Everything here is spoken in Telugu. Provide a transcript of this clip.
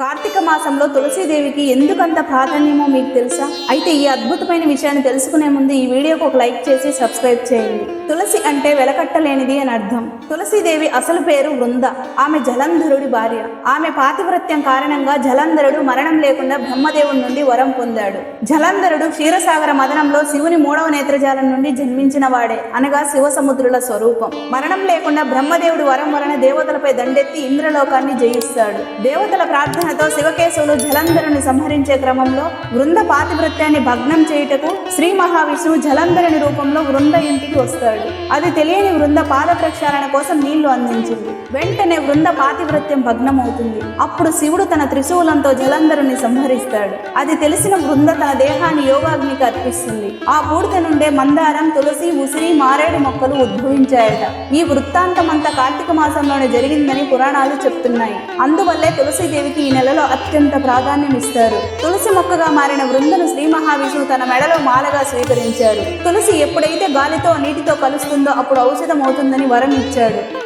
కార్తీక మాసంలో తులసీదేవికి ఎందుకంత ప్రాధాన్యమో మీకు తెలుసా? అయితే ఈ అద్భుతమైన విషయాన్ని తెలుసుకునే ముందు ఈ వీడియోకు ఒక లైక్ చేసి సబ్స్క్రైబ్ చేయండి. తులసి అంటే వెలకట్టలేనిది అని అర్థం. తులసీదేవి అసలు పేరు వృంద. ఆమె జలంధరుడి భార్య. ఆమె పాతివృత్యం కారణంగా జలంధరుడు మరణం లేకుండా బ్రహ్మదేవుడి నుండి వరం పొందాడు. జలంధరుడు క్షీరసాగర మదనంలో శివుని మూడవ నేత్రజాలం నుండి జన్మించిన వాడే. అనగా శివసముద్రుల స్వరూపం. మరణం లేకుండా బ్రహ్మదేవుడి వరం వలన దేవతలపై దండెత్తి ఇంద్రలోకాన్ని జయిస్తాడు. దేవతల ప్రార్థన ప్రార్థనతో శివకేశవులు జలంధరుని సంహరించే క్రమంలో వృంద పాతివృత్యాన్ని భగ్నం చేయుటకు శ్రీ మహావిష్ణువు జలంధరుని రూపంలో వృంద ఇంటికి వస్తాడు. అది తెలియని వృంద పాద ప్రక్షాళన కోసం నీళ్ళు అందించింది. వెంటనే వృంద పాతివృత్యం భగ్నమవుతుంది. అప్పుడు శివుడు తన త్రిశూలంతో జలంధరుని సంహరిస్తాడు. అది తెలిసిన వృంద తన దేహాన్ని యోగాగ్నికి అర్పిస్తుంది. ఆ బూడిద నుండే మందారం తులసి ఉసిరి మారేడు మొక్కలు ఉద్భవించాయట. ఈ వృత్తాంతమంతా కార్తీక మాసంలోనే జరిగిందని పురాణాలు చెప్తున్నాయి. అందువల్లే తులసీదేవికి ఈ నెలలో అత్యంత ప్రాధాన్యం ఇస్తారు. తులసి మొక్కగా మారిన వృందను శ్రీ మహావిష్ణువు తన మెడలో మాలగా స్వీకరించారు. తులసి ఎప్పుడైతే గాలితో నీటితో కలుస్తుందో అప్పుడు ఔషధం అవుతుందని వరం ఇచ్చాడు.